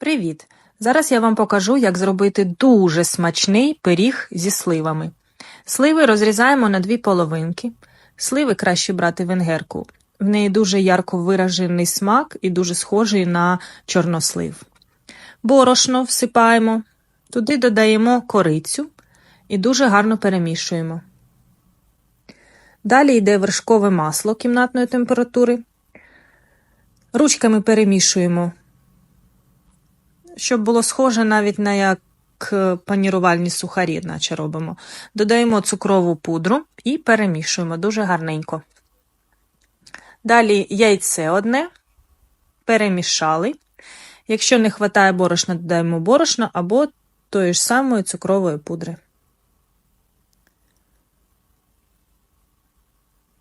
Привіт! Зараз я вам покажу, як зробити дуже смачний пиріг зі сливами. Сливи розрізаємо на дві половинки. Сливи краще брати венгерку. В неї дуже ярко виражений смак і дуже схожий на чорнослив. Борошно всипаємо, туди додаємо корицю і дуже гарно перемішуємо. Далі йде вершкове масло кімнатної температури. Ручками перемішуємо щоб було схоже навіть на як панірувальні сухарі, наче робимо. Додаємо цукрову пудру і перемішуємо дуже гарненько. Далі яйце одне, перемішали. Якщо не вистачає борошна, додаємо борошно або тої ж самої цукрової пудри.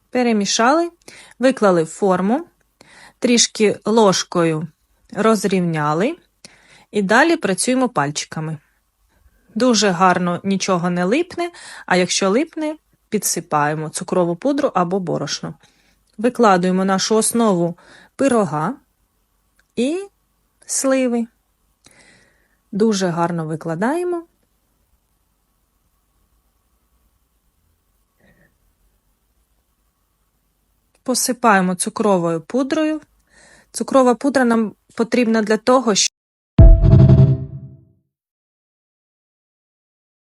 Перемішали, виклали форму, трішки ложкою розрівняли. І далі працюємо пальчиками. Дуже гарно нічого не липне, а якщо липне, підсипаємо цукрову пудру або борошно. Викладуємо нашу основу пирога і сливи. Дуже гарно викладаємо. Посипаємо цукровою пудрою. Цукрова пудра нам потрібна для того, щоб